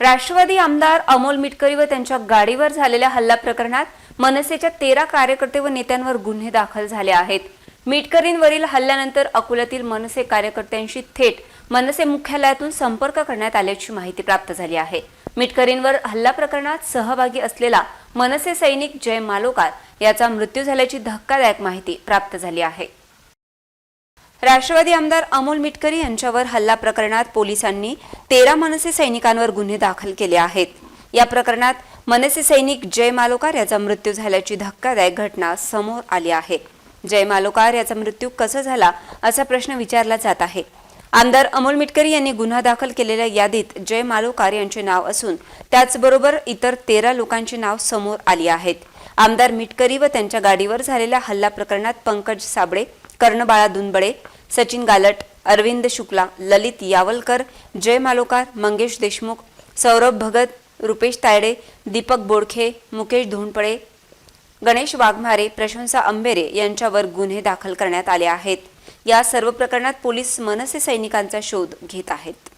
राष्ट्रवादी आमदार अमोल मिटकरी व त्यांच्या गाडीवर झालेल्या हल्ला प्रकरणात मनसेच्या तेरा कार्यकर्ते व नेत्यांवर गुन्हे दाखल झाले आहेत. मिटकरींवरील हल्ल्यानंतर अकोल्यातील मनसे कार्यकर्त्यांशी थेट मनसे मुख्यालयातून संपर्क करण्यात आल्याची माहिती प्राप्त झाली आहे. मिटकरींवर हल्ला प्रकरणात सहभागी असलेला मनसे सैनिक जय मालोकार याचा मृत्यू झाल्याची धक्कादायक माहिती प्राप्त झाली आहे. राष्ट्रवादी आमदार अमोल मिटकरी यांच्यावर हल्ला प्रकरणात पोलिसांनी तेरा मनसे सैनिकांवर गुन्हे दाखल केले आहेत. या प्रकरणात मनसे सैनिक जय मालोकार याचा मृत्यू झाल्याची धक्कादायक घटना समोर आली आहे. जय मालोकार याचा मृत्यू कसा झाला असा प्रश्न विचारला जात आहे. आमदार अमोल मिटकरी यांनी गुन्हा दाखल केलेल्या यादीत जय मालोकार यांचे नाव असून त्याचबरोबर इतर तेरा लोकांची नाव समोर आली आहेत. आमदार मिटकरी व त्यांच्या गाडीवर झालेल्या हल्ला प्रकरणात पंकज साबळे कर्णबाळा दुनबळे सचिन गालट अरविंद शुक्ला ललित यावलकर जय मालोकार मंगेश देशमुख सौरभ भगत रुपेश तायडे दीपक बोडखे मुकेश धोंडपळे गणेश वाघमारे प्रशंसा अंबेरे यांच्यावर गुन्हे दाखल करण्यात आले आहेत. या सर्व प्रकरणात पोलीस मनसे सैनिकांचा शोध घेत आहेत.